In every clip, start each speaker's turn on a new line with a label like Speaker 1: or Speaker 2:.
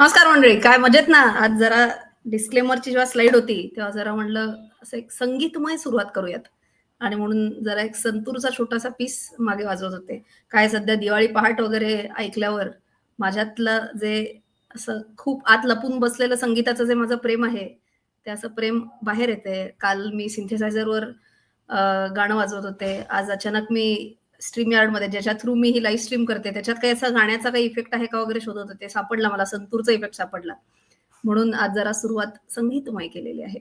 Speaker 1: नमस्कार मंडळी काय मजेत ना? आज जरा डिस्क्लेमरची जेव्हा स्लाइड होती तेव्हा जरा म्हणलं असं एक संगीतमय सुरुवात करूयात. आणि म्हणून जरा एक संतूरचा छोटासा पीस मागे वाजवत होते. काय सध्या दिवाळी पहाट वगैरे ऐकल्यावर माझ्यातलं जे असं खूप आत लपून बसलेलं संगीताचं जे माझं प्रेम आहे ते असं प्रेम बाहेर येते काल मी सिंथेसायझरवर गाणं वाजवत होते. आज अचानक मी स्ट्रीम यार्डमध्ये ज्याच्या थ्रू मी ही लाईव्ह स्ट्रीम करते त्याच्यात काही असा गाण्याचा काही इफेक्ट आहे का वगैरे शोधत होते सापडला मला संतूरचा इफेक्ट सापडला. म्हणून आज जरा सुरुवात संगीतमय केलेली आहे.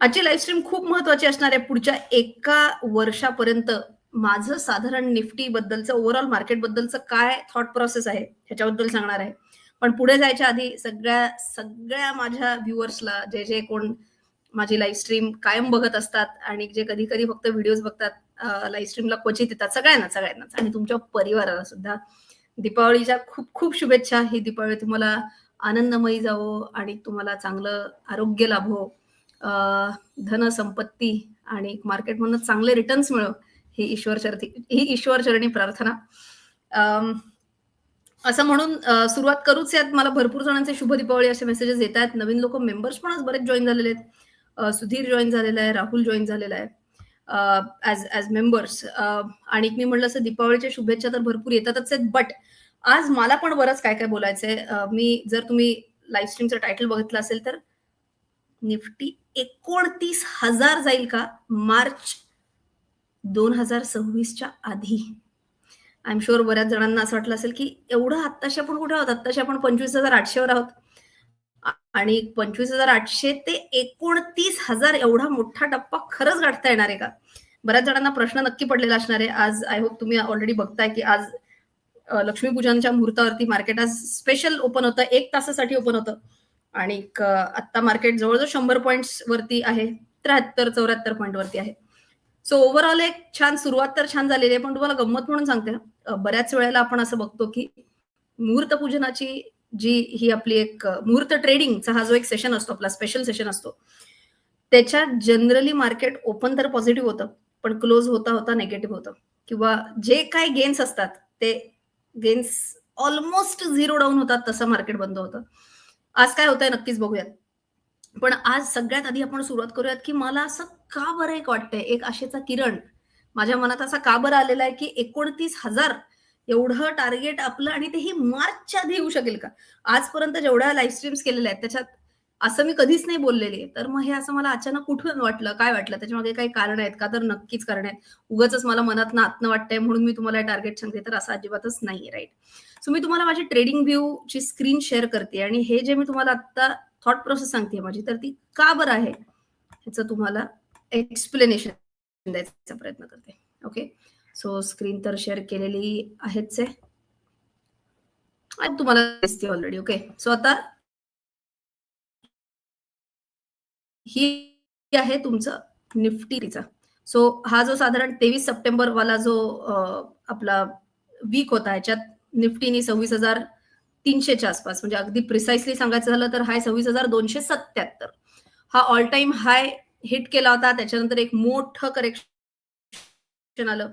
Speaker 1: आजची लाईव्ह स्ट्रीम खूप महत्वाची असणार आहे. पुढच्या एका वर्षापर्यंत माझं साधारण निफ्टी बद्दलचं ओव्हरऑल मार्केट बद्दलचं काय थॉट प्रोसेस आहे ह्याच्याबद्दल सांगणार आहे. पण पुढे जायच्या आधी सगळ्या सगळ्या माझ्या व्ह्युअर्सला जे जे कोण माझी लाईव्ह स्ट्रीम कायम बघत असतात आणि जे कधी कधी फक्त व्हिडिओज बघतात लाईव्ह स्ट्रीमला क्वचित येतात सगळ्यांना सगळ्यांनाच. आणि तुमच्या परिवाराला सुद्धा. दीपावलीच्या खूप खूप शुभेच्छा. ही दीपावली तुम्हाला आनंदमयी जावो आणि तुम्हाला चांगलं आरोग्य लाभो. धन संपत्ती आणि मार्केटमधून चांगले रिटर्न्स मिळो. ही ईश्वर चरती ही ईश्वर चरणी प्रार्थना. असं म्हणून सुरुवात करूच यात. मला भरपूर जणांचे शुभ दीपावली असे मेसेजेस येत आहेत नवीन लोक मेंबर्स पण आज बरेच जॉईन झालेले आहेत. सुधीर जॉईन झालेला आहे राहुल जॉईन झालेला आहे. ॲज ॲज मेंबर्स आणि मी म्हणलं असं दीपावलीच्या शुभेच्छा तर भरपूर येतातच आहेत बट आज मला पण बरंच काय काय बोलायचंय. मी जर तुम्ही लाईव्ह स्ट्रीमचं टायटल बघितलं असेल तर निफ्टी एकोणतीस हजार जाईल का? मार्च दोन हजार सव्वीसच्या आधी. आय एम शुअर बऱ्याच जणांना असं वाटलं असेल की एवढं आत्ताशी आपण कुठे आहोत? आत्ताशी आपण पंचवीस हजार आठशेवर आहोत. आणि पंचवीस हजार आठशे ते एकोणतीस हजार एवढा मोठा टप्पा खरंच गाठता येणार आहे का? बऱ्याच जणांना प्रश्न नक्की पडलेला असणार आहे. आज आय होप तुम्ही ऑलरेडी बघताय की आज लक्ष्मीपूजनच्या मुहूर्तावरती मार्केट आज स्पेशल ओपन होतं. एक तासासाठी ओपन होतं. आणि आत्ता मार्केट जवळजवळ शंभर पॉईंट्स वरती आहे. त्र्याहत्तर चौऱ्याहत्तर पॉईंट वरती आहे. सो ओव्हरऑल एक छान सुरुवात तर छान झालेली आहे. पण तुम्हाला गंमत म्हणून सांगते. बऱ्याच वेळेला आपण असं बघतो की मुहूर्त पूजनाची जी ही आपली एक मुहूर्त ट्रेडिंगचा हा जो एक सेशन असतो आपला स्पेशल सेशन असतो त्याच्यात जनरली मार्केट ओपन तर पॉझिटिव्ह होतं पण क्लोज होता होता नेगेटिव्ह होतं. किंवा जे काय गेन्स असतात ते गेन्स ऑलमोस्ट झिरो डाऊन होतात तसं मार्केट बंद होतं. आज काय होतंय नक्कीच बघूयात. पण आज सगळ्यात आधी आपण सुरुवात करूयात की मला असं का बरं एक वाटतंय एक आशेचा किरण माझ्या मनात असा का बरं आलेला आहे की एकोणतीस हजार एवढं टार्गेट आपलं आणि ते ही मार्चच्या आधी येऊ शकेल का? आजपर्यंत जेवढ्या लाईव्ह स्ट्रीम्स केलेल्या आहेत त्याच्यात असं मी कधीच नाही बोललेली तर मग हे असं मला अचानक कुठून वाटलं काय वाटलं? त्याच्यामागे काही कारण आहेत का? तर नक्कीच कारण आहेत. उगच मला मनात नातनं वाटतंय म्हणून मी तुम्हाला टार्गेट सांगते तर असं अजिबातच नाही राईट सो मी तुम्हाला माझी ट्रेडिंग व्ह्यू ची स्क्रीन शेअर करते आणि हे जे मी तुम्हाला आता थॉट प्रोसेस सांगते माझी तर ती का बरं आहे? ह्याचं तुम्हाला एक्सप्लेनेशन द्यायचा प्रयत्न करते. ओके सो स्क्रीन तर शेअर केलेली आहेच आहे तुम्हाला दिसते ऑलरेडी ओके सो आता ही आहे तुमचं निफ्टीचा सो हा जो साधारण तेवीस सप्टेंबर वाला जो आपला वीक होता याच्यात निफ्टीनी सव्वीस हजार तीनशेच्या आसपास म्हणजे अगदी प्रिसाइसली सांगायचं झालं तर हाय सव्वीस हजार दोनशे सत्याहत्तर. हा ऑल टाइम हाय हिट केला होता त्याच्यानंतर एक मोठं करेक्शन आलं.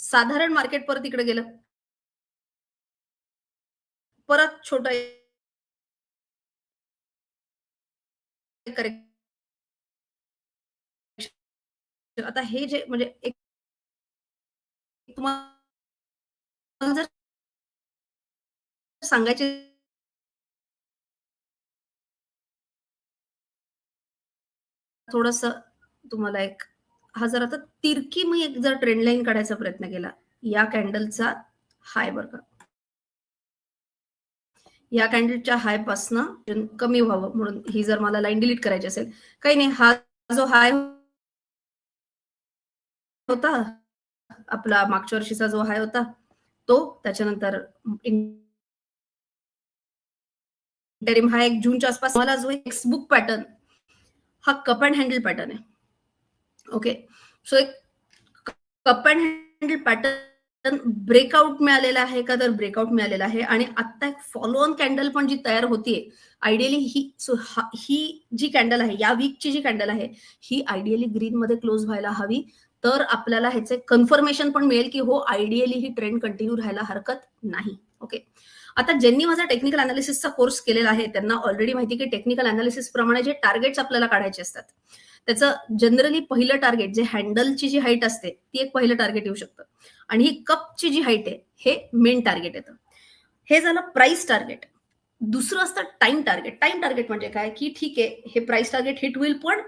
Speaker 1: साधारण मार्केट परत इकडे गेलं. परत छोट आता हे जे म्हणजे एक तुम्हाला जर सांगायचे थोडस तुम्हाला एक हा जर आता तिरकी मी एक जर ट्रेंड लाईन काढायचा प्रयत्न केला या कॅन्डलचा हाय बरं का या कॅन्डलच्या हाय पासनं कमी व्हावं म्हणून ही जर मला लाईन डिलीट करायची असेल. काही नाही हा जो हाय होता आपला मागच्या वर्षीचा जो हाय होता तो त्याच्यानंतर हा एक जूनच्या आसपास मला जो एक बुक पॅटर्न हा कप अँड हँडल पॅटर्न आहे. ओके. सो एक cup and handle pattern breakout मिळालेला आहे का? तर ब्रेकआउट मिळालेला आहे. आणि आता एक फॉलो ऑन कॅन्डल पण जी तयार होतीये आयडियली ही सो ही जी कॅन्डल आहे या वीकची जी कॅन्डल आहे ही आयडियली ग्रीन मध्ये क्लोज व्हायला हवी. तर आपल्याला ह्याचे कन्फर्मेशन पण मिळेल की हो आयडियली ही ट्रेंड कंटिन्यू राहायला हरकत नाही. ओके. आता ज्यांनी माझा टेक्निकल अनालिसिसचा कोर्स केलेला आहे त्यांना ऑलरेडी माहिती की टेक्निकल अनालिसिस प्रमाणे जे टार्गेट्स आपल्याला काढायचे असतात. त्याचं जनरली पहिलं टार्गेट जे हँडलची जी हाईट असते ती एक पहिलं टार्गेट येऊ शकतं. आणि ही कपची जी हाईट आहे हे मेन टार्गेट येतं. हे झालं प्राइस टार्गेट दुसरं असतं टाइम टार्गेट टाइम टार्गेट म्हणजे काय? की ठीक आहे हे प्राइस टार्गेट हिट होईल पण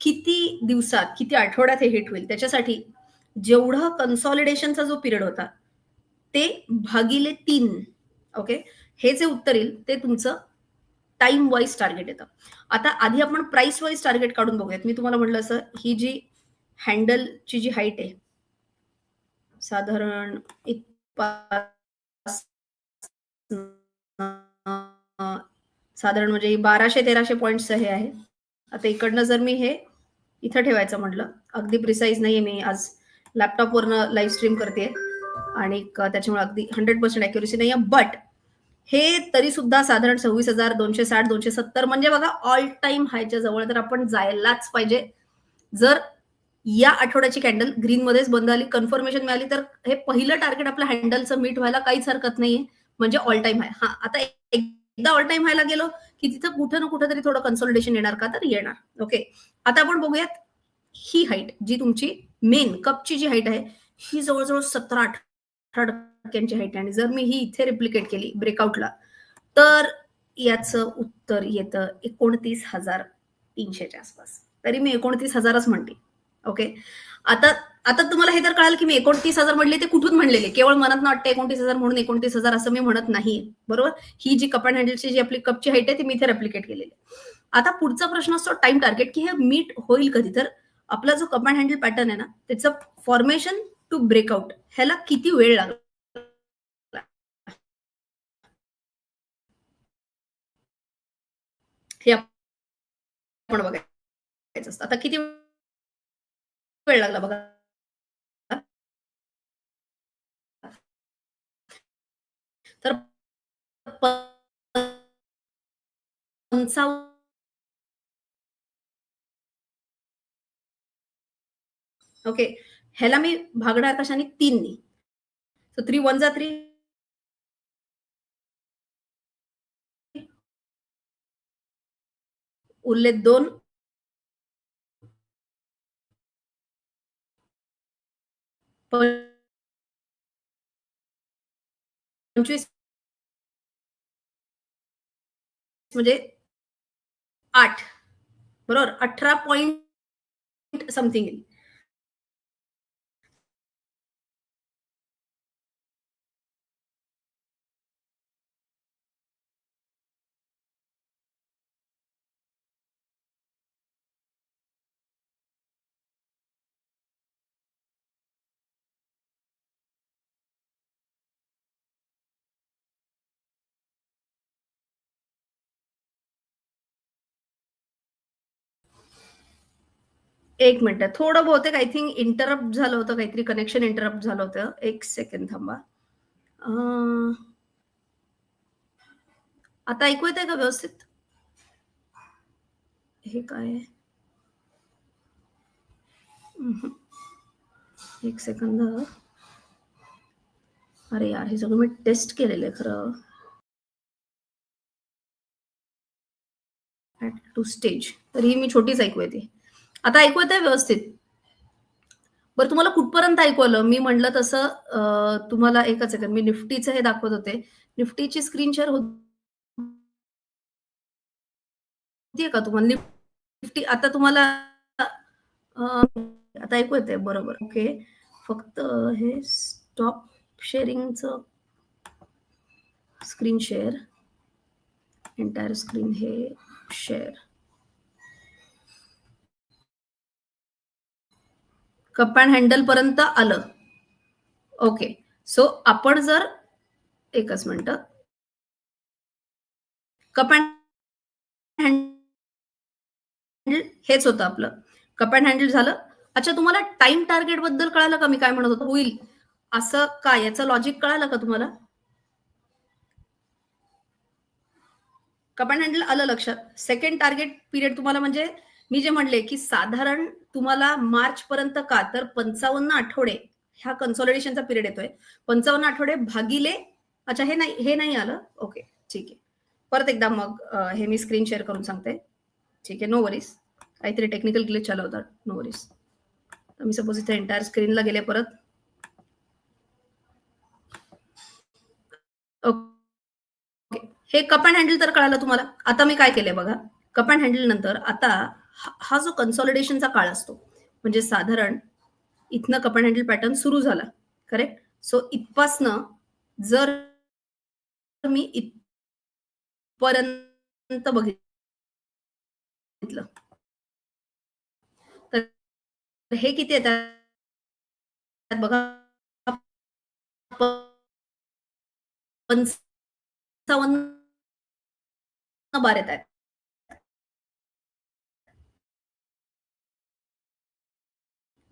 Speaker 1: किती दिवसात किती आठवड्यात हे हिट होईल? त्याच्यासाठी जेवढं कन्सॉलिडेशनचा जो पिरियड होता ते भागिले तीन. ओके हे जे उत्तर येईल ते तुमचं टाइम वाईज टार्गेट येतं. आता आधी आपण प्राइस वाईज टार्गेट काढून बघूयात. मी तुम्हाला म्हटलं असं ही जी हँडलची जी हाईट आहे साधारण साधारण म्हणजे बाराशे तेराशे पॉइंट्स हे आहे. आता इकडनं जर मी हे इथं ठेवायचं म्हटलं अगदी प्रिसाईज नाहीये मी आज लॅपटॉपवरनं लाईव्ह स्ट्रीम करते आणि त्याच्यामुळे अगदी हंड्रेड पर्सेंट अॅक्युरेसी नाही आहे बट हे तरी सुद्धा साधारण सव्वीस हजार दोनशे साठ दोनशे सत्तर म्हणजे बघा ऑल टाइम हायच्या जवळ तर आपण जायलाच पाहिजे. जर या आठवड्याची कॅन्डल ग्रीन मध्येच बंद आली कन्फर्मेशन मिळाली तर हे पहिलं टार्गेट आपल्या हँडलचं मीट व्हायला काहीच हरकत नाहीये. म्हणजे ऑल टाइम हाय हा आता एकदा ऑल टाइम व्हायला गेलो की तिथं कुठं ना कुठं तरी थोडं कन्सल्टेशन येणार का? तर येणार. ओके आता आपण बघूयात ही हाईट जी तुमची मेन कपची जी हाईट आहे ही जवळजवळ सतरा अठरा टक्क्यांची हाईट आणि जर मी ही इथे रिप्लिकेट केली ब्रेकआउटला तर याचं उत्तर येतं एकोणतीस हजार तीनशेच्या आसपास. तरी मी एकोणतीस हजारच म्हणते. ओके आता आता तुम्हाला हे तर कळाल की मी एकोणतीस हजार म्हणले ते कुठून म्हणलेले? केवळ मनात वाटतं एकोणतीस हजार म्हणून एकोणतीस हजार असं मी म्हणत नाही बरोबर? ही जी कप अँड हँडलची जी आपली कपची हाईट आहे ती मी इथे रेप्लिकेट केलेली आता पुढचा प्रश्न असतो टाइम टार्गेट की हे मीट होईल कधी? तर आपला जो कप अँड हँडल पॅटर्न आहे ना त्याचं फॉर्मेशन टू ब्रेकआउट ह्याला किती वेळ लागला? पण बघायचं असतं. आता किती वेळ लागला बघा. तर पंचावन्न ओके. ह्याला मी भागणार कशाने? तीननी. सो थ्री वन जा थ्री उल्लेख दोन. पंचवीस. म्हणजे आठ. बरोबर? अठरा पॉइंट समथिंग येईल. एक मिनिट. थोडं बहुतेक आय थिंक इंटरप्ट झालं होतं काहीतरी कनेक्शन इंटरप्ट झालं होतं. एक सेकंड थांबा. आता ऐकू येत आहे का व्यवस्थित? हे काय? एक सेकंद अरे यार हे सगळं मी टेस्ट केलेलं आहे खरं. टू स्टेज तरी मी छोटीच ऐकू येते. आता ऐकू आहे व्यवस्थित? बरं तुम्हाला कुठपर्यंत ऐकू आलं? मी म्हणलं तसं तुम्हाला एकच आहे मी निफ्टीचं हे दाखवत होते. निफ्टीची स्क्रीन शेअर होती का तुम्हाला? निफ्टी आता तुम्हाला आता ऐकू येते बरोबर. ओके. फक्त हे स्टॉप शेअरिंगचं स्क्रीन शेअर एंटायर स्क्रीन हे शेअर कप अँड हँडल पर्यंत आलं. ओके सो आपण जर एकच मिनिट. कप अँड हँडल हेच होतं आपलं. कप अँड हँडल झालं. अच्छा तुम्हाला टाइम टार्गेटबद्दल कळालं का? मी काय म्हणत होतो? होईल असं काय? याचं लॉजिक कळालं का तुम्हाला? कप अँड हँडल आलं लक्षात. सेकंड टार्गेट पिरियड तुम्हाला म्हणजे मी जे म्हणले की साधारण तुम्हाला मार्च पर्यंत का तर पंचावन्न आठवडे ह्या कन्सॉलिडेशनचा पिरियड येतोय. पंचावन्न आठवडे भागिले अच्छा हे नाही हे नाही आलं. ओके ठीक आहे. परत एकदा मग हे मी स्क्रीन शेअर करून सांगते. ठीक आहे नो वरीस काहीतरी टेक्निकल ग्लिच चालवतात नो वरीस मी सपोज इथे एंटायर स्क्रीनला गेले परत. ओके हे कप अँड हँडल तर कळालं तुम्हाला? आता मी काय केलंय बघा? कप अँड हँडल नंतर आता हा- जो कन्सॉलिडेशनचा काळ असतो म्हणजे साधारण इथनं कप अँड हँडल पॅटर्न सुरू झाला करेक्ट सो इथपासनं जर मी इथपर्यंत बघितलं तर हे किती येतात? बघा पंचावन्न बार येत आहेत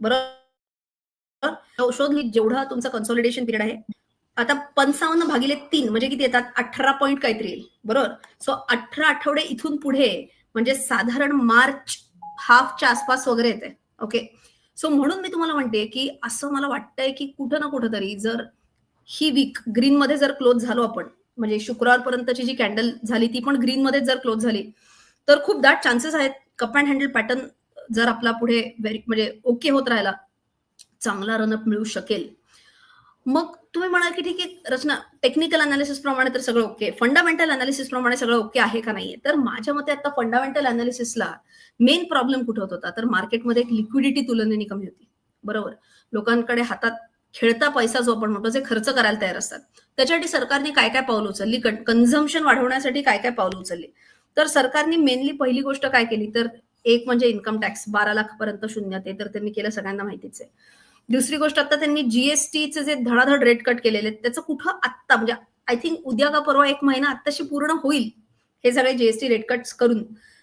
Speaker 1: बरोबर? हो, शोध मी जेवढा तुमचा कन्सॉलिडेशन पिरियड आहे. आता पंचावन्न भागिले तीन म्हणजे किती येतात? अठरा पॉईंट काहीतरी. येईल बरोबर? सो अठरा आठवडे इथून पुढे म्हणजे साधारण मार्च हाफच्या आसपास वगैरे येते. ओके सो म्हणून मी तुम्हाला म्हणते की असं मला वाटतंय की कुठं ना कुठं तरी जर ही वीक ग्रीन मध्ये जर क्लोज झालो आपण म्हणजे शुक्रवारपर्यंतची जी कॅन्डल झाली ती पण ग्रीन मध्ये जर क्लोज झाली तर खूप दाट चान्सेस आहेत. कप अँड हँडल पॅटर्न जर आपला पुढे व्हेरी म्हणजे ओके होत राहिला चांगला रनअप मिळू शकेल. मग तुम्ही म्हणाल की ठीक आहे रचना टेक्निकल अनालिसिस प्रमाणे तर सगळं ओके फंडामेंटल अनालिसिस प्रमाणे सगळं ओके आहे का नाहीये? तर माझ्या मते आता फंडामेंटल अनालिसिसला मेन प्रॉब्लेम कुठे होत होता? तर मार्केटमध्ये एक लिक्विडिटी तुलनेने कमी होती. बरोबर? लोकांकडे हातात खेळता पैसा जो आपण म्हणतो जे खर्च करायला तयार असतात. त्याच्यासाठी सरकारने काय काय पावलं उचलली? कन्झम्पशन वाढवण्यासाठी काय काय पावलं उचलली? तर सरकारने मेनली पहिली गोष्ट काय केली? तर एक म्हणजे इन्कम टॅक्स बारा लाखपर्यंत शून्य ते तर त्यांनी केलं सगळ्यांना माहितीच आहे. दुसरी गोष्ट आता त्यांनी जीएसटीचे जे धडाधड रेट कट केलेले आहेत त्याचं कुठं आत्ता म्हणजे आय थिंक उद्या का परवा एक महिना आत्ताशी पूर्ण होईल हे सगळे जीएसटी रेट कट्स करून.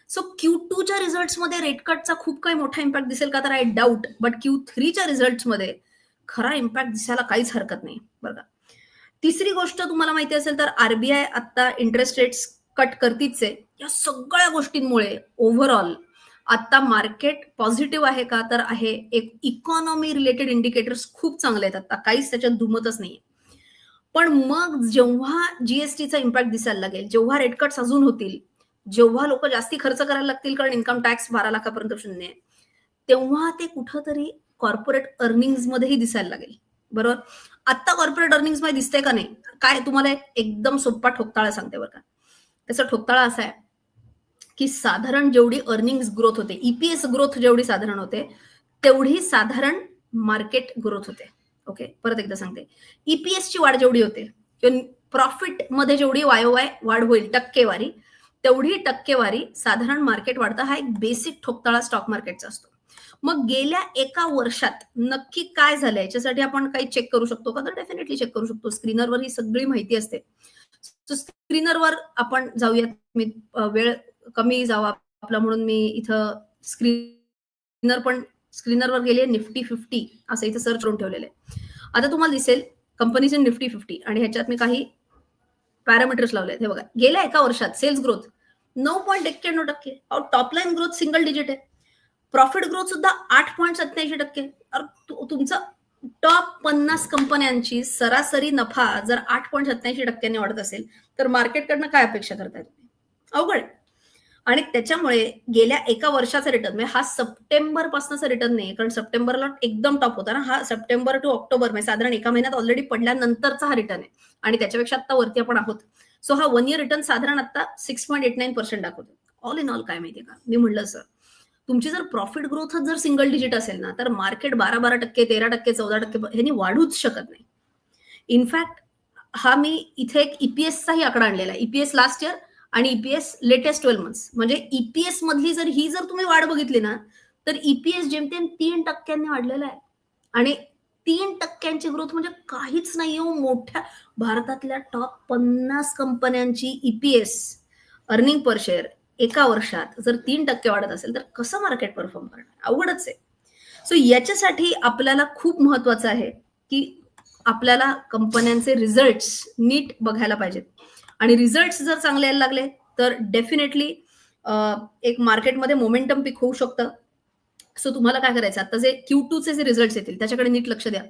Speaker 1: सो क्यू टूच्या रिझल्ट्समध्ये रेट कटचा खूप काही मोठा इम्पॅक्ट दिसेल का तर आय डाऊट बट क्यू थ्रीच्या रिझल्ट्समध्ये खरा इम्पॅक्ट दिसायला काहीच हरकत नाही बरं का. तिसरी गोष्ट तुम्हाला माहिती असेल तर आरबीआय आता इंटरेस्ट रेट्स कट करतीच आहे. या सगळ्या गोष्टींमुळे ओव्हरऑल आता मार्केट पॉझिटिव्ह आहे का? तर आहे. एक इकॉनॉमी रिलेटेड इंडिकेटर्स खूप चांगले आहेत. आता काहीच त्याच्यात दुमतच नाहीये. पण मग जेव्हा जीएसटीचा इम्पॅक्ट दिसायला लागेल जेव्हा रेट कट्स अजून होतील जेव्हा लोक जास्ती खर्च करायला लागतील कारण इन्कम टॅक्स बारा लाखापर्यंत शून्य आहे तेव्हा ते कुठंतरी कॉर्पोरेट अर्निंग मध्येही दिसायला लागेल. बरोबर? आता कॉर्पोरेट अर्निंगमध्ये दिसतंय का नाही? काय? तुम्हाला एकदम सोप्पा ठोकताळा सांगते बरं का. त्याचा ठोकताळा असा आहे. की साधारण जेवढी अर्निंग्स ग्रोथ होते ईपीएस ग्रोथ जेवढी साधारण होते तेवढी साधारण मार्केट ग्रोथ होते. ओके परत एकदा सांगते. ईपीएस ची वाढ जेवढी होते किंवा प्रॉफिटमध्ये जेवढी वायोवाय वाढ होईल टक्केवारी तेवढी टक्केवारी साधारण मार्केट वाढतं हा एक बेसिक ठोकताळा स्टॉक मार्केटचा असतो. मग गेल्या एका वर्षात नक्की काय झालं याच्यासाठी आपण काही चेक करू शकतो का? तर डेफिनेटली चेक करू शकतो. स्क्रीनरवर ही सगळी माहिती असते. स्क्रीनरवर आपण जाऊयात. मी वेळ कमी जावा आपला म्हणून मी इथं स्क्रीनर पण स्क्रीनरवर गेले निफ्टी फिफ्टी असं इथं सर्च करून ठेवलेलं आहे. आता तुम्हाला दिसेल कंपनीचे निफ्टी फिफ्टी आणि ह्याच्यात मी काही पॅरामीटर्स लावले हे बघा गेल्या एका वर्षात सेल्स ग्रोथ नऊ पॉईंट एक्क्याण्णव टक्के. Top line growth single digit आहे. प्रॉफिट ग्रोथ सुद्धा आठ पॉईंट सत्याऐंशी टक्के. तुमचं टॉप पन्नास कंपन्यांची सरासरी नफा जर आठ पॉईंट सत्याऐंशी टक्क्यांनी वाढत असेल तर मार्केटकडनं काय अपेक्षा करताय तुम्ही? अवघड आणि त्याच्यामुळे गेल्या एका वर्षाचा रिटर्न म्हणजे हा सप्टेंबर पासूनचा रिटर्न नाही कारण सप्टेंबरला एकदम टॉप होता ना हा सप्टेंबर टू ऑक्टोबर म्हणजे साधारण एका महिन्यात ऑलरेडी पडल्यानंतरचा हा रिटर्न आहे. आणि त्याच्यापेक्षा आता वरती आपण आहोत. सो हा वन इयर रिटर्न साधारण आता six point eight nine percent दाखवतो ऑल इन ऑल काय माहितीये का? मी म्हणलं सर तुमची जर प्रॉफिट ग्रोथच जर सिंगल डिजिट असेल ना तर मार्केट बारा बारा टक्के तेरा टक्के चौदा टक्के ह्यांनी वाढूच शकत नाही. इनफॅक्ट हा मी इथे एक ईपीएसचाही आकडा आणलेला आहे. ईपीएस लास्ट इयर आणि ईपीएस लेटेस्ट ट्वेल्व मंथ्स म्हणजे ईपीएस मधली जर ही जर तुम्ही वाढ बघितली ना तर ईपीएस जेमतेम तीन टक्क्यांनी वाढलेला आहे. आणि तीन टक्क्यांची ग्रोथ म्हणजे काहीच नाही हो मोठ्या भारतातल्या टॉप पन्नास कंपन्यांची ईपीएस अर्निंग पर शेअर एका वर्षात जर तीन टक्के वाढत असेल तर कसं मार्केट परफॉर्म करणार? अवघडच आहे. सो याच्यासाठी आपल्याला खूप महत्वाचं आहे की आपल्याला कंपन्यांचे रिझल्ट नीट बघायला पाहिजेत. आणि रिझल्ट जर चांगले यायला लागले तर डेफिनेटली एक मार्केटमध्ये मोमेंटम पिक होऊ शकतं. सो तुम्हाला काय करायचं? आता जे क्यू टूचे जे रिझल्ट येतील त्याच्याकडे नीट लक्ष द्या.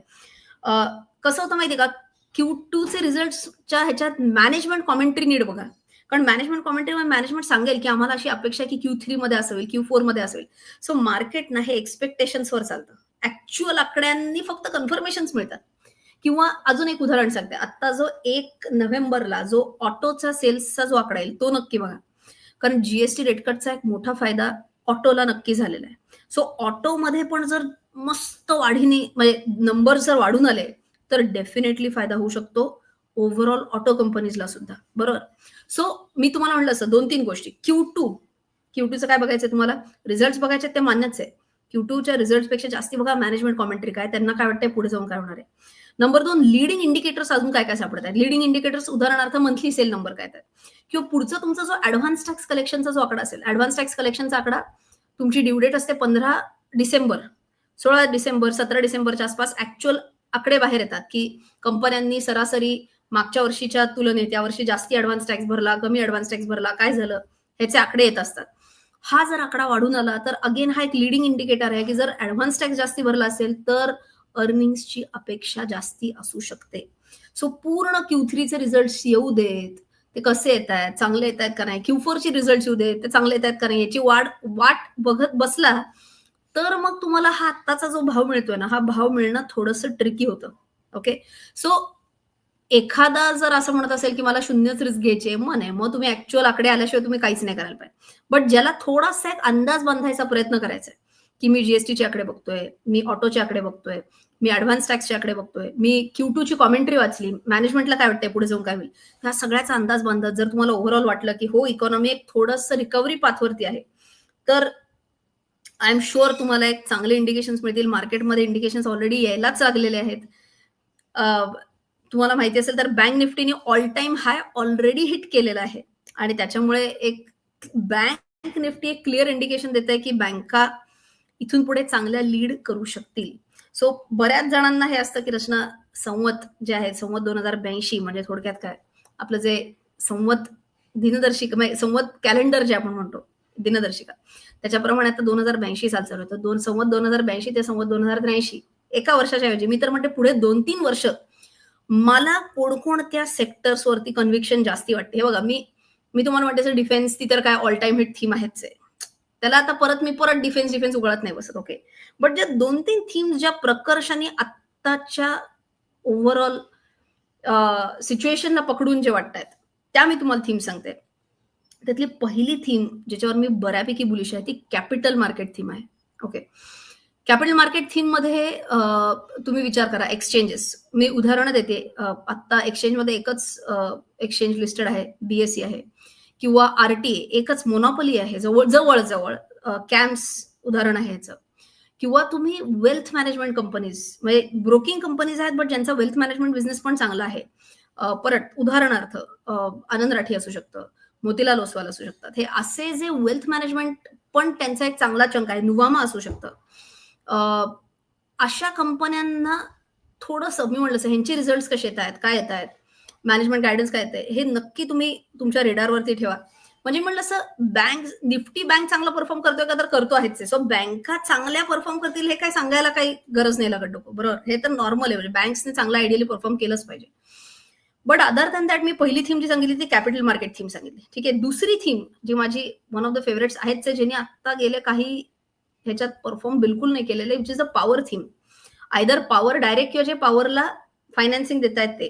Speaker 1: कसं होतं माहितीये का? क्यू टूचे रिझल्टच्या ह्याच्यात मॅनेजमेंट कॉमेंट्री नीट बघा. कारण मॅनेजमेंट कॉमेंट्री मॅनेजमेंट सांगेल की आम्हाला अशी अपेक्षा की क्यू थ्री मध्ये असेल क्यू फोरमध्ये असेल. सो मार्केट ना हे एक्सपेक्टेशन्सवर चालतं. ऍक्च्युअल आकड्यांनी फक्त कन्फर्मेशन मिळतात. किंवा अजून एक उदाहरण सांगते. आता जो एक नोव्हेंबरला जो ऑटोचा सेल्सचा जो आकडा येईल तो नक्की बघा. कारण जीएसटी रेटकटचा एक मोठा फायदा ऑटोला नक्की झालेला आहे. सो ऑटोमध्ये पण जर मस्त वाढीने म्हणजे नंबर जर वाढून आले तर डेफिनेटली फायदा होऊ शकतो. ओव्हरऑल ऑटो कंपनीजला सुद्धा. बरोबर? सो मी तुम्हाला म्हणलं असं दोन तीन गोष्टी. Q to. क्यू टूचं काय बघायचं तुम्हाला? रिझल्ट बघायचे ते मान्यच आहे. क्यू टूच्या रिझल्टपेक्षा जास्ती बघा मॅनेजमेंट कॉमेंट्री काय त्यांना काय वाटतंय पुढे जाऊन काय होणार आहे? नंबर दोन लिडिंग इंडिकेटर्स अजून काय काय सापडत आहेत? लिडिंग इंडिकेटर्स उदाहरणार्थ मंथली सेल नंबर काय आहेत? किंवा पुढचा तुमचा जो ऍडव्हान्स टॅक्स कलेक्शनचा जो आकडा असेल ऍडव्हान्स टॅक्स कलेक्शनचा आकडा तुमची ड्यू डेट असते पंधरा डिसेंबर सोळा डिसेंबर सतरा डिसेंबरच्या आसपास ऍक्च्युअल आकडे बाहेर येतात की कंपन्यांनी सरासरी मागच्या वर्षीच्या तुलनेत यावर्षी जास्ती ऍडव्हान्स टॅक्स भरला कमी ऍडव्हान्स टॅक्स भरला काय झालं? ह्याचे आकडे येत असतात. हा जर आकडा वाढून आला तर अगेन हा एक लिडिंग इंडिकेटर आहे की जर ऍडव्हान्स टॅक्स जास्ती भरला असेल तर अर्निंग्सची अपेक्षा जास्ती असू शकते. सो पूर्ण क्यू थ्रीचे रिझल्ट येऊ देत ते कसे येत आहेत चांगले येत आहेत का नाही क्यू फोरचे रिझल्ट येऊ देत ते चांगले येत आहेत का नाही याची वाट वाट बघत बसला तर मग तुम्हाला हा आत्ताचा जो भाव मिळतोय ना हा भाव मिळणं थोडंसं ट्रिकी होतं. ओके सो एखादा जर असं म्हणत असेल की मला शून्यच रिस्क घ्यायचे मग आहे मग तुम्ही ऍक्च्युअल आकडे आल्याशिवाय तुम्ही काहीच नाही करायला पाहिजे. बट ज्याला थोडासा एक अंदाज बांधायचा प्रयत्न करायचा आहे की मी जीएसटीचे आकडे बघतोय मी ऑटोचे आकडे बघतोय मी ऍडव्हान्स टॅक्सचे आकडे बघतोय मी क्यू टू ची कॉमेंट्री वाचली मॅनेजमेंटला काय वाटतंय पुढे जाऊन काय होईल? ह्या सगळ्याचा अंदाज बांधत जर तुम्हाला ओव्हरऑल वाटलं की हो इकॉनॉमी एक थोडंसं रिकव्हरी पाथवरती आहे तर आय एम शुअर तुम्हाला एक चांगले इंडिकेशन मिळतील. मार्केटमध्ये इंडिकेशन ऑलरेडी यायलाच लागलेले आहेत. तुम्हाला माहिती असेल तर bank निफ्टीने all time high already hit केलेला आहे. आणि त्याच्यामुळे एक बँक निफ्टी एक क्लिअर इंडिकेशन देत आहे की बँका इथून पुढे चांगल्या लीड करू शकतील. सो बऱ्याच जणांना हे असतं की रचना संवत जे आहे संवत दोन हजार ब्याऐंशी म्हणजे थोडक्यात काय? आपलं जे संवत दिनदर्शिका म्हणजे संवत कॅलेंडर जे आपण म्हणतो दिनदर्शिका. त्याच्याप्रमाणे आता दोन हजार ब्याऐंशी साल चालू होतं दोन संवत दोन हजार ब्याऐंशी ते संवत दोन हजार त्र्याऐंशी एका वर्षाच्या ऐवजी. मी तर म्हणते पुढे दोन तीन वर्ष मला कोणकोणत्या सेक्टर्सवरती कन्व्हिक्शन जास्ती वाटते. हे बघा मी मी तुम्हाला म्हणते डिफेन्स ती तर काय ऑल टाइम हिट थीम आहेच आहे. त्याला आता परत मी परत डिफेन्स डिफेन्स उघडत नाही बसत ओके बट ज्या दोन तीन थीम्स ज्या प्रकर्षाने आत्ताच्या ओव्हरऑल सिच्युएशनला पकडून जे वाटत आहेत त्या मी तुम्हाला थीम सांगते. त्यातली पहिली थीम ज्याच्यावर मी बऱ्यापैकी बुलिश आहे ती कॅपिटल मार्केट थीम आहे ओके कॅपिटल मार्केट थीममध्ये तुम्ही विचार करा एक्सचेंजेस मी उदाहरण देते आत्ता एक्सचेंजमध्ये एकच एक्सचेंज लिस्टेड आहे बीएससी आहे. किंवा आरटीए एकच मोनॉपली आहे जवळ जवळ जवळ कॅम्प्स उदाहरण आहे याचं किंवा तुम्ही वेल्थ मॅनेजमेंट कंपनीज म्हणजे ब्रोकिंग कंपनीज आहेत बट ज्यांचा वेल्थ मॅनेजमेंट बिझनेस पण चांगला आहे. परत उदाहरणार्थ आनंद राठी असू शकतं मोतीलाल ओसवाल असू शकतात. हे असे जे वेल्थ मॅनेजमेंट पण त्यांचा एक चांगला चंक आहे नुवामा असू शकतं. अशा कंपन्यांना थोडं मी म्हणलं ह्यांचे रिझल्ट कसे येत आहेत काय येत आहेत मॅनेजमेंट गायडन्स काय येते हे नक्की तुम्ही तुमच्या रेडारवरती ठेवा. म्हणजे म्हणलं असं बँक निफ्टी बँक चांगला परफॉर्म करतोय का तर करतो आहेच सो बँका चांगल्या परफॉर्म करतील हे काय सांगायला काही गरज नाही लागत डोकं बरोबर? हे तर नॉर्मल आहे म्हणजे बँक्सने चांगला आयडियली परफॉर्म केलंच पाहिजे. बट अदर दॅन दॅट मी पहिली थीम जी सांगितली ती कॅपिटल मार्केट थीम सांगितली. ठीक आहे? दुसरी थीम जी माझी वन ऑफ द फेवरेट्स आहेत ज्यांनी आता गेले काही ह्याच्यात परफॉर्म बिलकुल नाही केलेले which is a power theme either power direct किंवा जे पॉवरला फायनान्सिंग देत आहेत ते.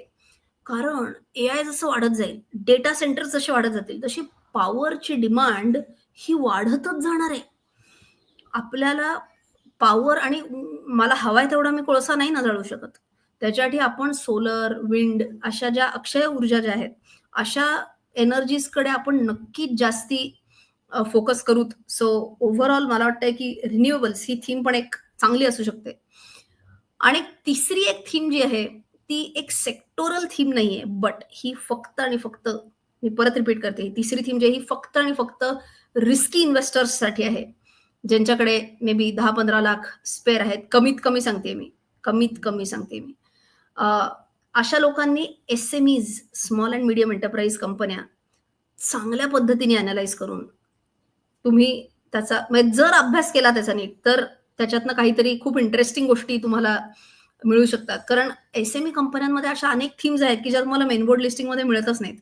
Speaker 1: कारण ए आय जसं वाढत जाईल डेटा सेंटर जसे वाढत जातील तशी पॉवरची डिमांड ही वाढतच जाणार आहे. आपल्याला पॉवर आणि मला हवाय तेवढा मी कोळसा नाही ना जाळू शकत. त्याच्यासाठी आपण सोलर विंड अशा ज्या अक्षय ऊर्जा ज्या आहेत अशा एनर्जीजकडे आपण नक्कीच जास्ती फोकस करूत. सो ओव्हरऑल मला वाटतंय की रिन्युएबल्स ही थीम पण एक चांगली असू शकते. आणि तिसरी एक थीम जी आहे ती एक सेक्टोरल थीम नाहीये बट ही फक्त आणि फक्त मी परत रिपीट करते तिसरी थीम जी ही फक्त आणि फक्त रिस्की इन्व्हेस्टर्ससाठी आहे. ज्यांच्याकडे मे बी दहा पंधरा लाख स्पेअर आहेत कमीत कमी सांगते मी कमीत कमी सांगते मी. अशा लोकांनी S M Es small and medium enterprise कंपन्या चांगल्या पद्धतीने अनालाइज करून तुम्ही त्याचा म्हणजे जर अभ्यास केला त्याचा नीट तर त्याच्यातनं काहीतरी खूप इंटरेस्टिंग गोष्टी तुम्हाला मिळू शकतात. कारण एसएमई कंपन्यांमध्ये अशा अनेक थीम्स आहेत की ज्या तुम्हाला मेनबोर्ड लिस्टिंगमध्ये मिळतच नाहीत.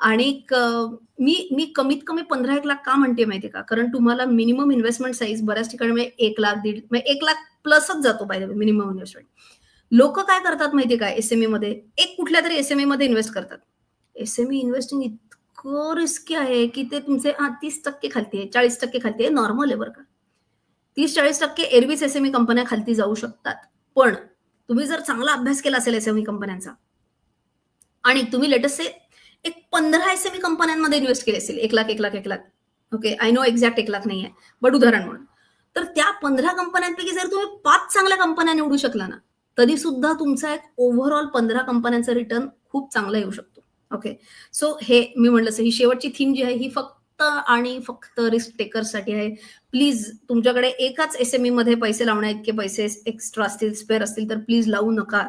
Speaker 1: आणि मी मी कमीत कमी पंधरा एक लाख का म्हणते माहितीये का? कारण तुम्हाला मिनिमम इन्व्हेस्टमेंट साईज बऱ्याच ठिकाणी म्हणजे एक लाख दीड म्हणजे एक लाख प्लसच जातो पाहिजे मिनिमम इन्व्हेस्टमेंट लोक काय करतात माहितीये का एसएमई मध्ये? एक कुठल्या तरी एसएमई मध्ये इन्व्हेस्ट करतात. एसएमई इन्व्हेस्टिंग इतकं रिस्की आहे की ते तुमचे हा तीस टक्के खालती आहे चाळीस टक्के खालती आहे नॉर्मल आहे बरं का. तीस चाळीस टक्के एरवीच एसएमई कंपन्या खालती जाऊ शकतात. पण तुम्ही जर चांगला अभ्यास केला असेल एसएमई कंपन्यांचा आणि तुम्ही लेटेस्ट एक पंधरा एसएमई कंपन्यांमध्ये इन्व्हेस्ट केले असेल एक लाख एक लाख एक lakh okay I know exact एक लाख नाही आहे बट उदाहरण म्हणून. तर त्या पंधरा कंपन्यांपैकी जर तुम्ही पाच चांगल्या कंपन्या निवडू शकला ना तरी सुद्धा तुमचा एक ओव्हरऑल पंधरा कंपन्यांचा रिटर्न खूप चांगला येऊ शकतो ओके सो हे मी म्हणलं ही शेवटची थीम जी आहे ही फक्त फक्त आणि फक्त रिस्क टेकरसाठी आहे. प्लीज तुमच्याकडे एकाच एसएमई मध्ये पैसे लावण्या इतके पैसे एक्स्ट्रा असतील स्पेअर असतील तर प्लीज लावू नका.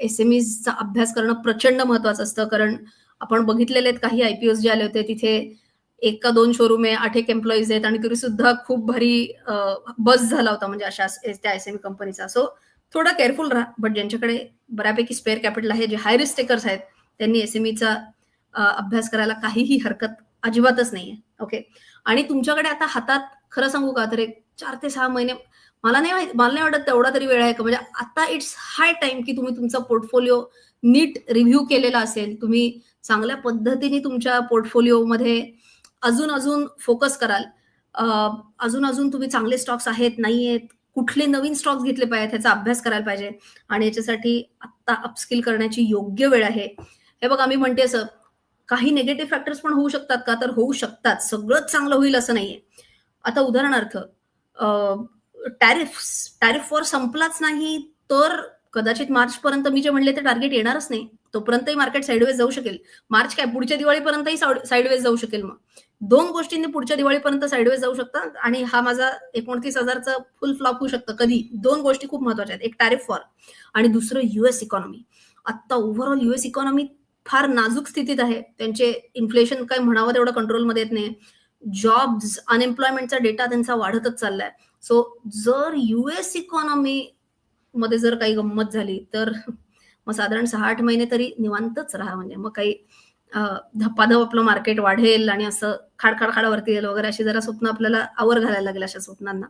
Speaker 1: एसएमईचा अभ्यास करणं प्रचंड महत्वाचं असतं कारण आपण बघितलेले आहेत काही आयपीओ जे आले होते तिथे एक का दोन शोरूम आहे आठ एक एम्प्लॉईज आहेत आणि तरी सुद्धा खूप भारी बस झाला होता म्हणजे अशा त्या एसएमई कंपनीचा सो थोडा केअरफुल राहा बट ज्यांच्याकडे बऱ्यापैकी स्पेअर कॅपिटल आहे जे हाय रिस्क टेकर्स आहेत त्यांनी एसएमईचा अभ्यास करायला काहीही हरकत अजिबातच नाहीये. ओके आणि तुमच्याकडे आता हातात खरं सांगू का? तर एक चार ते सहा महिने मला नाही माहिती मला नाही वाटत तेवढा तरी वेळ आहे का? म्हणजे आता इट्स हाय टाइम की तुम्ही तुमचा पोर्टफोलिओ नीट रिव्ह्यू केलेला असेल. तुम्ही चांगल्या पद्धतीने तुमच्या पोर्टफोलिओमध्ये अजून अजून फोकस कराल. अजून अजून तुम्ही चांगले स्टॉक्स आहेत नाही आहेत कुठले नवीन स्टॉक्स घेतले पाहिजेत ह्याचा अभ्यास करायला पाहिजे. आणि याच्यासाठी आत्ता अपस्किल करण्याची योग्य वेळ आहे. हे बघा मी म्हणते असं काही नेगेटिव्ह फॅक्टर्स पण होऊ शकतात का? तर होऊ शकतात. सगळंच चांगलं होईल असं नाहीये. आता उदाहरणार्थ टॅरिफ टॅरिफ वर संपलाच नाही तर कदाचित मार्च पर्यंत मी जे म्हणले ते टार्गेट येणारच नाही. तोपर्यंतही मार्केट साईडवेज जाऊ शकेल. मार्च काय पुढच्या दिवाळीपर्यंतही साईडवेज जाऊ शकेल मग. दोन गोष्टींनी पुढच्या दिवाळीपर्यंत साईडवेज जाऊ शकतात आणि हा माझा एकोणतीस हजारचा फुल फ्लॉप होऊ शकतं. कधी? दोन गोष्टी खूप महत्त्वाच्या आहेत. एक टॅरिफ वॉर आणि दुसरं युएस इकॉनॉमी आता ओव्हरऑल युएस इकॉनॉमी फार नाजूक स्थितीत आहे. त्यांचे इन्फ्लेशन काय म्हणावं तेवढं कंट्रोलमध्ये येत नाही जॉब्स अनएम्प्लॉयमेंटचा डेटा त्यांचा वाढतच चाललाय. सो जर युएस इकॉनॉमी मध्ये जर काही गंमत झाली तर मग साधारण सहा आठ महिने तरी निवांतच राहा. म्हणजे मग काही धपाधप आपलं मार्केट वाढेल आणि असं खाडखाड खाडावरती येईल वगैरे अशी जरा स्वप्न आपल्याला आवर घालायला लागेल अशा स्वप्नांना.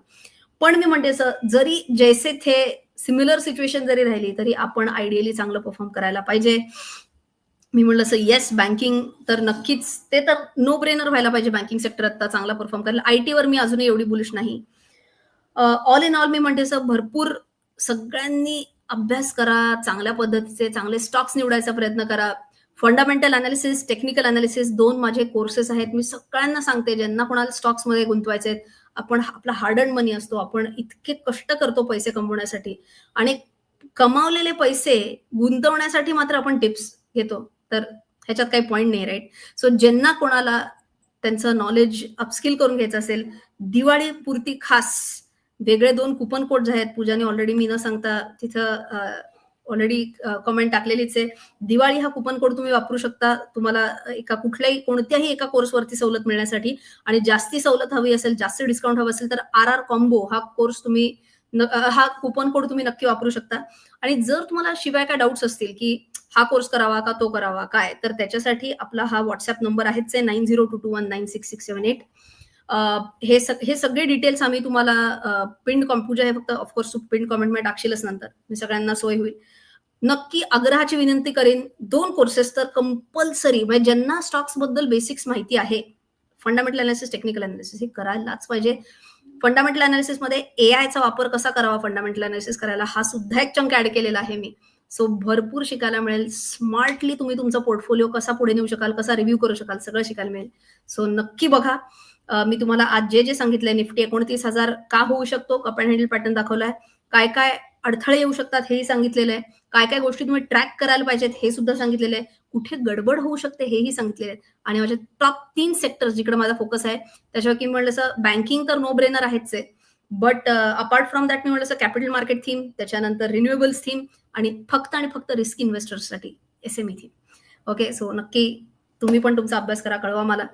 Speaker 1: पण मी म्हणते असं जरी जैसे थे सिमिलर सिच्युएशन जरी राहिली तरी आपण आयडियली चांगलं परफॉर्म करायला पाहिजे. मी म्हणलं असं येस बँकिंग तर नक्कीच. ते तर नो ब्रेनर व्हायला पाहिजे बँकिंग सेक्टर आता चांगला परफॉर्म करायला आयटीवर मी अजूनही एवढी बुलिश नाही. ऑल इन ऑल मी म्हणते असं भरपूर सगळ्यांनी अभ्यास करा चांगल्या पद्धतीचे चांगले स्टॉक्स निवडायचा प्रयत्न करा. फंडामेंटल अनालिसिस टेक्निकल अनालिसिस दोन माझे कोर्सेस आहेत. मी सगळ्यांना सांगते ज्यांना कोणाला स्टॉक्समध्ये गुंतवायचे आहेत आपण आपला हार्ड अँड मनी असतो आपण इतके कष्ट करतो पैसे कमवण्यासाठी. आणि कमावलेले पैसे गुंतवण्यासाठी मात्र आपण टिप्स घेतो. तर ह्याच्यात काही पॉईंट नाही राईट सो ज्यांना कोणाला त्यांचं नॉलेज अपस्किल करून घ्यायचं असेल दिवाळी पुरती खास वेगळे दोन कुपन कोड जे आहेत. पूजाने ऑलरेडी मी न सांगता तिथं ऑलरेडी कमेंट टाकलेलीच आहे. दिवाळी हा कुपन कोड तुम्ही वापरू शकता. तुम्हाला एका कुठल्याही कोणत्याही एका कोर्सवरती सवलत मिळण्यासाठी. आणि जास्ती सवलत हवी असेल जास्त डिस्काउंट हवं असेल तर आर आर कॉम्बो हा कोर्स तुम्ही हा कुपन कोड तुम्ही नक्की वापरू शकता. आणि जर तुम्हाला शिवाय काय डाऊट्स असतील की हा कोर्स करावा का तो करावा काय? तर त्याच्यासाठी आपला हा व्हॉट्सअप नंबर आहेच आहे nine zero two two one nine six six seven eight हे हे सगळे डिटेल्स आम्ही तुम्हाला पिंड पूजा हे फक्त ऑफकोर्स पिंड कॉमेंटमध्ये टाकशीलच नंतर. मी सगळ्यांना सोय होईल. नक्की आग्रहाची विनंती करेन दोन कोर्सेस तर कंपल्सरी म्हणजे ज्यांना स्टॉक्सबद्दल बेसिक्स माहिती आहे फंडामेंटल अनालिसिस टेक्निकल अनालिसिस हे करायलाच पाहिजे. फंडामेंटल अनालिसिसमध्ये एआयचा वापर कसा करावा फंडामेंटल अनालिसिस करायला हा सुद्धा एक चंक ऍड केलेला आहे मी. सो भरपूर शिकायला मिळेल. स्मार्टली तुम्ही तुमचा पोर्टफोलिओ कसा पुढे नेऊ शकाल कसा रिव्ह्यू करू शकाल सगळं शिकायला मिळेल. सो नक्की बघा. मी तुम्हाला आज जे जे सांगितलंय निफ्टी एकोणतीस हजार का होऊ शकतो कप अँड हँडल पॅटर्न दाखवलाय. काय काय अडथळे येऊ शकतात हेही सांगितलेलं आहे काय काय गोष्टी तुम्ही ट्रॅक करायला पाहिजेत हे सुद्धा सांगितलेलं आहे कुठे गडबड होऊ शकते हेही सांगितलेलं आहे आणि माझे टॉप तीन सेक्टर जिकडे माझा फोकस आहे त्याच्यावर की म्हणलं असं बँकिंग तर नो ब्रेनर आहेच आहे. बट अपार्ट फ्रॉम दॅट मी म्हणलं असं कॅपिटल मार्केट थीम त्याच्यानंतर रिन्युएबल्स थीम आणि फक्त आणि फक्त risk इन्व्हेस्टर्ससाठी S M E theme okay so नक्की तुम्ही पण तुमचा अभ्यास करा कळवा मला.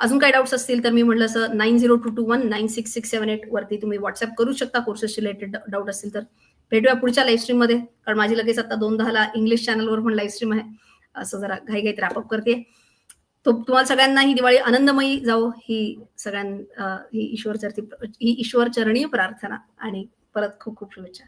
Speaker 1: अजून काही डाऊट्स असतील तर मी म्हटलं असं nine zero two two one nine six six seven eight वरती तुम्ही व्हॉट्सअप करू शकता कोर्सेस रिलेटेड डाऊट असतील तर. भेटूया पुढच्या लाईव्ह स्ट्रीममध्ये कारण माझी लगेच आता दोन दहाला इंग्लिश चॅनलवर पण लाईव्ह स्ट्रीम आहे. असं जरा घाई घाईत रॅपअप करते तो तुम्हाला सगळ्यांना ही दिवाळी आनंदमयी जावो ही सगळ्यां ही ईश्वर चरती ही ईश्वर चरणी प्रार्थना आणि परत खूप खूप शुभेच्छा.